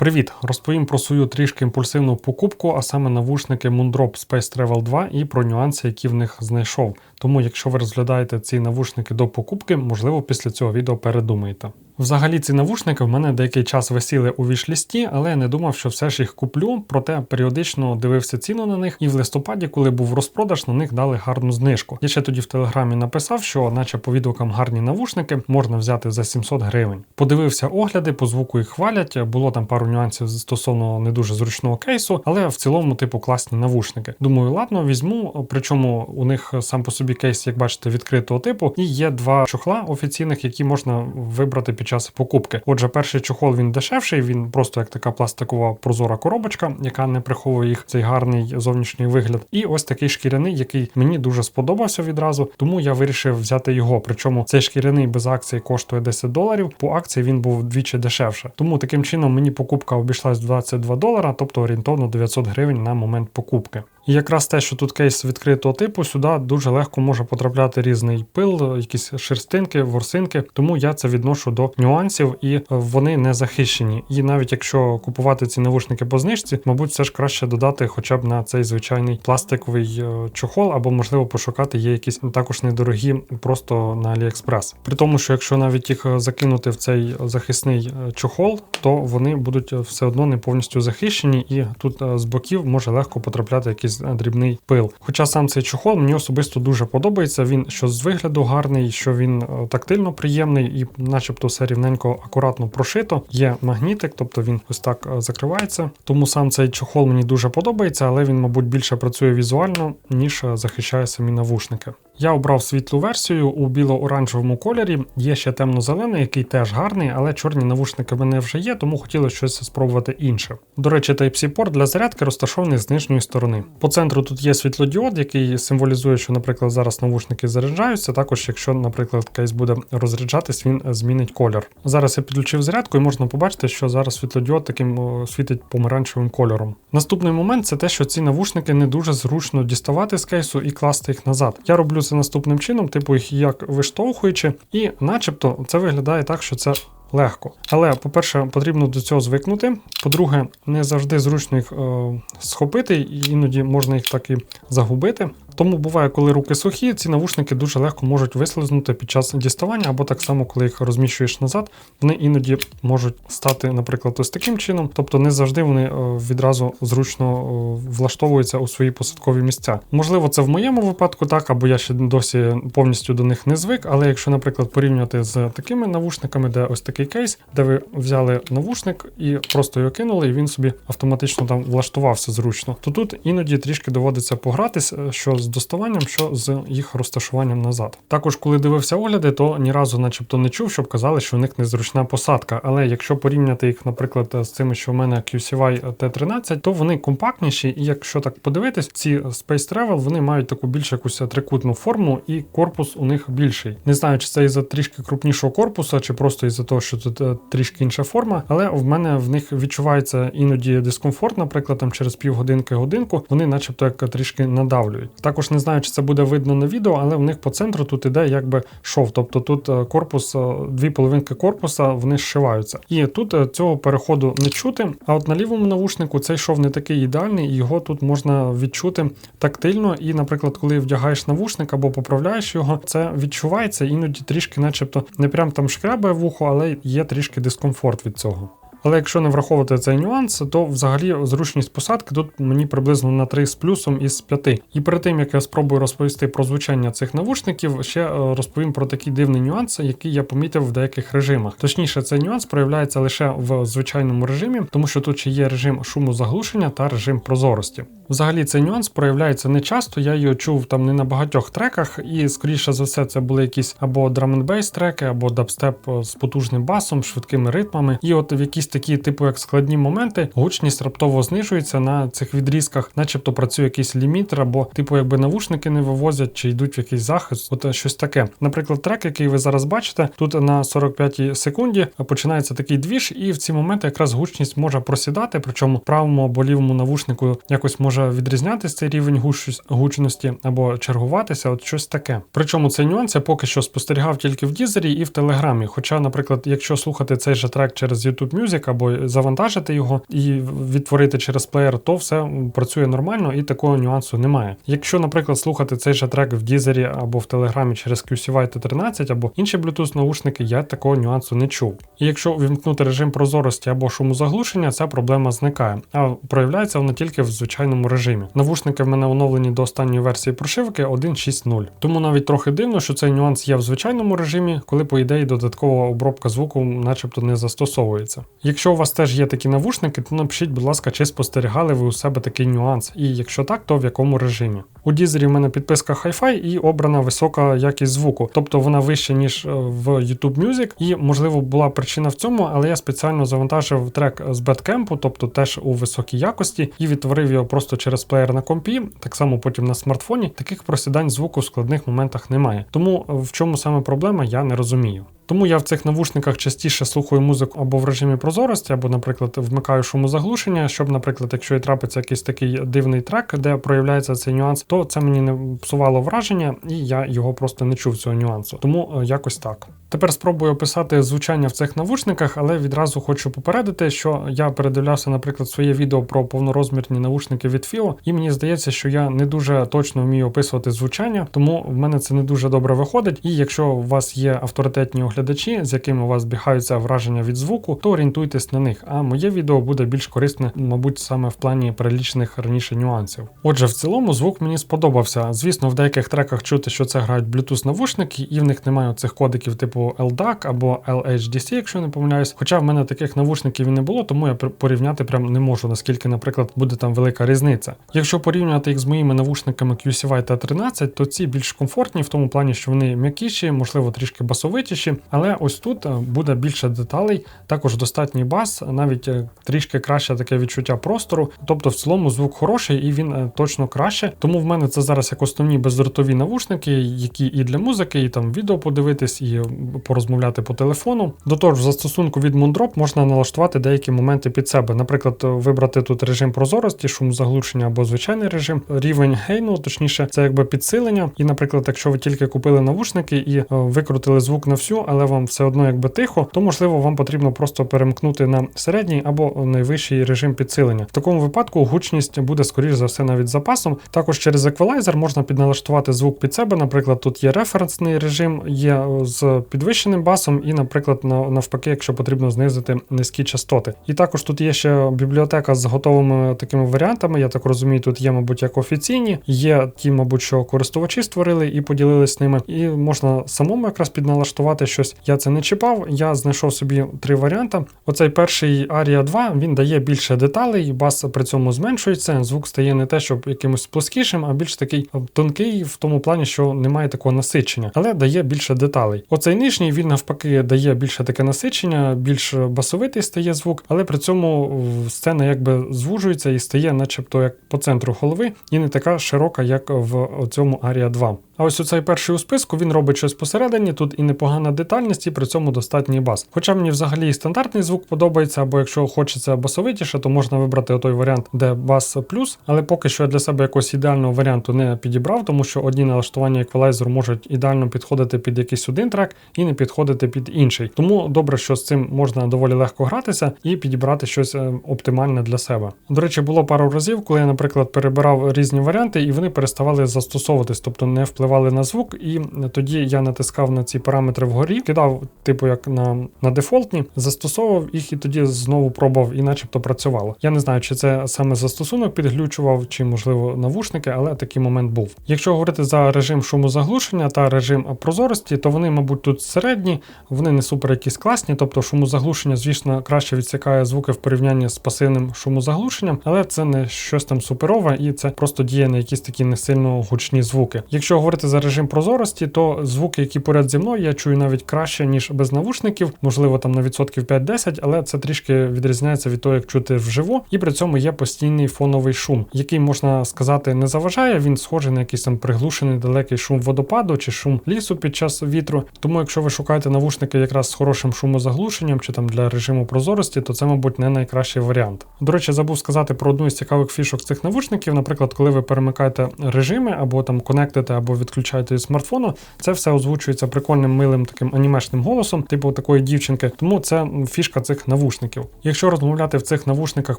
Привіт! Розповім про свою трішки імпульсивну покупку, а саме навушники Moondrop Space Travel 2 і про нюанси, які в них знайшов. Тому, якщо ви розглядаєте ці навушники до покупки, можливо, після цього відео передумаєте. Взагалі, ці навушники в мене деякий час висіли у вішлісті, але я не думав, що все ж їх куплю. Проте періодично дивився ціну на них, і в листопаді, коли був розпродаж, на них дали гарну знижку. Я ще тоді в телеграмі написав, що, наче по відгукам гарні навушники, можна взяти за 700 гривень. Подивився огляди, по звуку їх хвалять. Було там пару нюансів стосовно не дуже зручного кейсу, але в цілому, типу, класні навушники. Думаю, ладно, візьму. Причому у них сам по собі кейс, як бачите, відкритого типу, і є два чохла офіційних, які можна вибрати під час покупки. Отже, перший чохол він дешевший, він просто як така пластикова прозора коробочка, яка не приховує їх цей гарний зовнішній вигляд. І ось такий шкіряний, який мені дуже сподобався відразу, тому я вирішив взяти його. Причому цей шкіряний без акції коштує 10 доларів. По акції він був вдвічі дешевше. Тому таким чином мені покупка обійшлась 22 долара, тобто орієнтовно 900 гривень на момент покупки. І якраз те, що тут кейс відкритого типу, сюди дуже легко може потрапляти різний пил, якісь шерстинки, ворсинки. Тому я це відношу до нюансів і вони не захищені. І навіть якщо купувати ці навушники по знижці, мабуть, все ж краще додати хоча б на цей звичайний пластиковий е, чохол, або можливо пошукати є якісь також недорогі просто на AliExpress. При тому, що якщо навіть їх закинути в цей захисний е, чохол, то вони будуть все одно не повністю захищені, і тут е, з боків може легко потрапляти якийсь дрібний пил. Хоча сам цей чохол мені особисто дуже подобається. Він що з вигляду гарний, що він тактильно приємний і, начебто, все рівненько акуратно прошито. Є магнітик, тобто він ось так закривається. Тому сам цей чохол мені дуже подобається, але він, мабуть, більше працює візуально, ніж захищає самі навушники. Я обрав світлу версію у біло-оранжевому кольорі. Є ще темно-зелений, який теж гарний, але чорні навушники в мене вже є, тому хотілося щось спробувати інше. До речі, Type-C порт для зарядки розташований з нижньої сторони. По центру тут є світлодіод, який символізує, що, наприклад, зараз навушники заряджаються. Також, якщо, наприклад, кейс буде розряджатись, він змінить колір. Зараз я підключив зарядку і можна побачити, що зараз світлодіод таким світить помаранчевим кольором. Наступний момент це те, що ці навушники не дуже зручно діставати з кейсу і класти їх назад. Я роблю це наступним чином, типу їх як виштовхуючи, і начебто це виглядає так, що це. Легко. Але, по-перше, потрібно до цього звикнути. По-друге, не завжди зручно їх е, схопити, іноді можна їх так і загубити. Тому буває, коли руки сухі, ці навушники дуже легко можуть вислизнути під час діставання, або так само, коли їх розміщуєш назад, вони іноді можуть стати, наприклад, ось таким чином. Тобто не завжди вони е, відразу зручно е, влаштовуються у свої посадкові місця. Можливо, це в моєму випадку так, або я ще досі повністю до них не звик. Але якщо, наприклад, порівнювати з такими навушниками, де ось такий кейс, де ви взяли навушник і просто його кинули, і він собі автоматично там влаштувався зручно, то тут іноді трішки доводиться погратись, е, що з доставанням, що з їх розташуванням назад. Також, коли дивився огляди, то ні разу, начебто, не чув, щоб казали, що у них незручна посадка. Але якщо порівняти їх, наприклад, з цими, що в мене QCY T13, то вони компактніші, і якщо так подивитись, ці Space Travel вони мають таку більш якусь трикутну форму, і корпус у них більший. Не знаю, чи це із-за трішки крупнішого корпуса, чи просто із-за того, що тут е, трішки інша форма, але в мене в них відчувається іноді дискомфорт, наприклад, там через півгодинки-годинку, вони, начебто, як трішки надавлюють. Також не знаю, чи це буде видно на відео, але в них по центру тут іде якби шов. Тобто тут е, корпус, е, дві половинки корпуса вони зшиваються. І тут е, цього переходу не чути. А от на лівому навушнику цей шов не такий ідеальний, його тут можна відчути тактильно. І, наприклад, коли вдягаєш навушник або поправляєш його, це відчувається іноді трішки, начебто, не прям там шкрябає вухо, але є трішки дискомфорт від цього. Але якщо не враховувати цей нюанс, то взагалі зручність посадки тут мені приблизно на 3 з плюсом із 5. І перед тим як я спробую розповісти про звучання цих навушників, ще е, розповім про такі дивні нюанси, які я помітив в деяких режимах. Точніше, цей нюанс проявляється лише в звичайному режимі, тому що тут ще є режим шуму заглушення та режим прозорості. Взагалі цей нюанс проявляється не часто. Я його чув там не на багатьох треках, і скоріше за все, це були якісь або драм бейс треки, або дабстеп з потужним басом, швидкими ритмами. І от в якісь такі, типу, як складні моменти, гучність раптово знижується на цих відрізках, начебто працює якийсь лімітер, або типу, якби навушники не вивозять чи йдуть в якийсь захист. От щось таке. Наприклад, трек, який ви зараз бачите, тут на 45 секунді починається такий двіж, і в ці моменти якраз гучність може просідати, причому правому або лівому навушнику якось може може відрізнятися цей рівень гучності або чергуватися, от щось таке. Причому цей нюанс я поки що спостерігав тільки в Дізері і в Телеграмі. Хоча, наприклад, якщо слухати цей же трек через YouTube Music або завантажити його і відтворити через плеєр, то все працює нормально і такого нюансу немає. Якщо, наприклад, слухати цей же трек в Дізері або в Телеграмі через QCY T13 або інші Bluetooth наушники, я такого нюансу не чув. І якщо увімкнути режим прозорості або шумозаглушення, ця проблема зникає, а проявляється вона тільки в звичайному режимі. Навушники в мене оновлені до останньої версії прошивки 1.6.0. Тому навіть трохи дивно, що цей нюанс є в звичайному режимі, коли, по ідеї, додаткова обробка звуку начебто не застосовується. Якщо у вас теж є такі навушники, то напишіть, будь ласка, чи спостерігали ви у себе такий нюанс, і якщо так, то в якому режимі. У Дізері в мене підписка Hi-Fi і обрана висока якість звуку, тобто вона вища, ніж е, в YouTube Music, і можливо була причина в цьому, але я спеціально завантажив трек з Badcamp, тобто теж у високій якості, і відтворив його просто через плеєр на компі, так само потім на смартфоні. Таких просідань звуку в складних моментах немає. Тому е, в чому саме проблема, я не розумію. Тому я в цих навушниках частіше слухаю музику або в режимі прозорості, або, наприклад, вмикаю шумозаглушення, щоб, наприклад, якщо і трапиться якийсь такий дивний трек, де проявляється цей нюанс, то це мені не псувало враження, і я його просто не чув цього нюансу. Тому е, якось так. Тепер спробую описати звучання в цих навушниках, але відразу хочу попередити, що я передивлявся, наприклад, своє відео про повнорозмірні навушники від FIO, і мені здається, що я не дуже точно вмію описувати звучання, тому в мене це не дуже добре виходить. І якщо у вас є авторитетні оглядачі, з якими у вас збігаються враження від звуку, то орієнтуйтесь на них. А моє відео буде більш корисне, мабуть, саме в плані перелічених раніше нюансів. Отже, в цілому звук мені сподобався. Звісно, в деяких треках чути, що це грають Bluetooth навушники, і в них немає цих кодиків типу LDAC або LHDC, якщо не помиляюсь. Хоча в мене таких навушників і не було, тому я порівняти прям не можу, наскільки, наприклад, буде там велика різниця. Якщо порівнювати їх з моїми навушниками QCY T13, то ці більш комфортні в тому плані, що вони м'якіші, можливо, трішки басовитіші, але ось тут е, буде більше деталей, також достатній бас, навіть е, трішки краще таке відчуття простору. Тобто, в цілому звук хороший і він е, точно краще. Тому в мене це зараз як основні бездротові навушники, які і для музики, і там відео подивитись, і порозмовляти по телефону. До того ж, в застосунку від Moondrop можна налаштувати деякі моменти під себе. Наприклад, вибрати тут режим прозорості, шумозаглушення або звичайний режим, рівень гейну, точніше, це якби підсилення. І, наприклад, якщо ви тільки купили навушники і викрутили звук на всю, але вам все одно якби тихо, то можливо вам потрібно просто перемкнути на середній або найвищий режим підсилення. В такому випадку гучність буде скоріш за все навіть запасом. Також через еквалайзер можна підналаштувати звук під себе. Наприклад, тут є референсний режим, є е, з підвищеним басом, і, наприклад, навпаки, якщо потрібно знизити низькі частоти. І також тут є ще бібліотека з готовими такими варіантами. Я так розумію, тут є, мабуть, як офіційні, є ті, мабуть, що користувачі створили і поділились ними. І можна самому якраз підналаштувати щось. Я це не чіпав. Я знайшов собі три варіанти. Оцей перший Aria 2 він дає більше деталей, бас при цьому зменшується. Звук стає не те, щоб якимось плоскішим, а більш такий тонкий в тому плані, що немає такого насичення, але дає більше деталей. Оцей нижній він навпаки дає більше таке насичення, більш басовитий стає звук, але при цьому сцена якби звужується і стає, начебто, як по центру голови, і не така широка, як в цьому Aria 2. А ось у цей перший у списку він робить щось посередині, тут і непогана детальність, і при цьому достатній бас. Хоча мені взагалі і стандартний звук подобається, або якщо хочеться басовитіше, то можна вибрати той варіант, де бас плюс. Але поки що я для себе якогось ідеального варіанту не підібрав, тому що одні налаштування еквалайзеру можуть ідеально підходити під якийсь один трек і не підходити під інший. Тому добре, що з цим можна доволі легко гратися і підібрати щось е, оптимальне для себе. До речі, було пару разів, коли я, наприклад, перебирав різні варіанти, і вони переставали застосовуватись, тобто не впливали впливали на звук, і тоді я натискав на ці параметри вгорі, кидав, типу, як на на дефолтні, застосовував їх і тоді знову пробував і начебто працювало. Я не знаю, чи це саме застосунок підглючував, чи, можливо, навушники, але такий момент був. Якщо говорити за режим шумозаглушення та режим прозорості, то вони, мабуть, тут середні, вони не супер якісь класні, тобто шумозаглушення, звісно, краще відсікає звуки в порівнянні з пасивним шумозаглушенням, але це не щось там суперове і це просто діє на якісь такі не сильно гучні звуки. Якщо говорити говорити за режим прозорості, то звуки, які поряд зі мною, я чую навіть краще, ніж без навушників, можливо, там на відсотків 5-10, але це трішки відрізняється від того, як чути вживу, і при цьому є постійний фоновий шум, який можна сказати не заважає. Він схожий на якийсь там приглушений далекий шум водопаду чи шум лісу під час вітру. Тому, якщо ви шукаєте навушники якраз з хорошим шумозаглушенням чи там для режиму прозорості, то це, мабуть, не найкращий варіант. До речі, забув сказати про одну із цікавих фішок цих навушників. Наприклад, коли ви перемикаєте режими або там конектите, або відключаєте від смартфону, це все озвучується прикольним милим таким анімешним голосом, типу такої дівчинки. Тому це фішка цих навушників. Якщо розмовляти в цих навушниках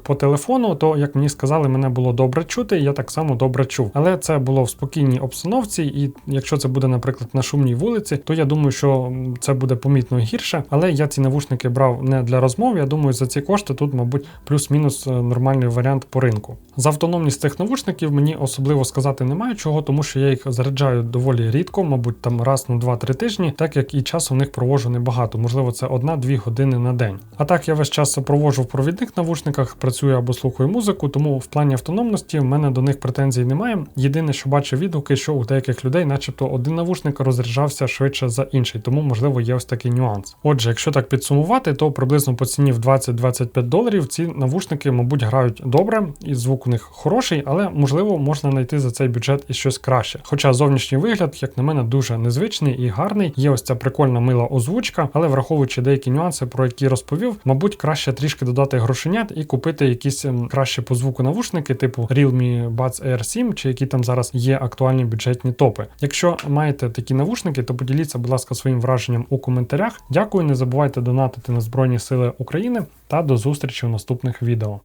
по телефону, то як мені сказали, мене було добре чути, я так само добре чув. Але це було в спокійній обстановці, і якщо це буде, наприклад, на шумній вулиці, то я думаю, що це буде помітно гірше. Але я ці навушники брав не для розмов. Я думаю, за ці кошти тут, мабуть, плюс-мінус е, нормальний варіант по ринку. За автономність цих навушників мені особливо сказати немає чого, тому що я їх заряджаю доволі рідко, мабуть, там раз на 2-3 тижні, так як і часу в них провожу небагато. Можливо, це 1-2 години на день. А так я весь час проводжу в провідних навушниках, працюю або слухаю музику, тому в плані автономності в мене до них претензій немає. Єдине, що бачу відгуки, що у деяких людей, начебто, один навушник розряджався швидше за інший, тому можливо є ось такий нюанс. Отже, якщо так підсумувати, то приблизно по ціні в 20-25 доларів ці навушники, мабуть, грають добре, і звук у них хороший, але можливо можна знайти за цей бюджет і щось краще. Хоча зовнішній вигляд, як на мене, дуже незвичний і гарний. Є ось ця прикольна мила озвучка, але враховуючи деякі нюанси, про які розповів, мабуть, краще трішки додати грошенят і купити якісь ем, краще по звуку навушники, типу Realme Buds Air 7, чи які там зараз є актуальні бюджетні топи. Якщо маєте такі навушники, то поділіться, будь ласка, своїм враженням у коментарях. Дякую, не забувайте донатити на Збройні Сили України та до зустрічі у наступних відео.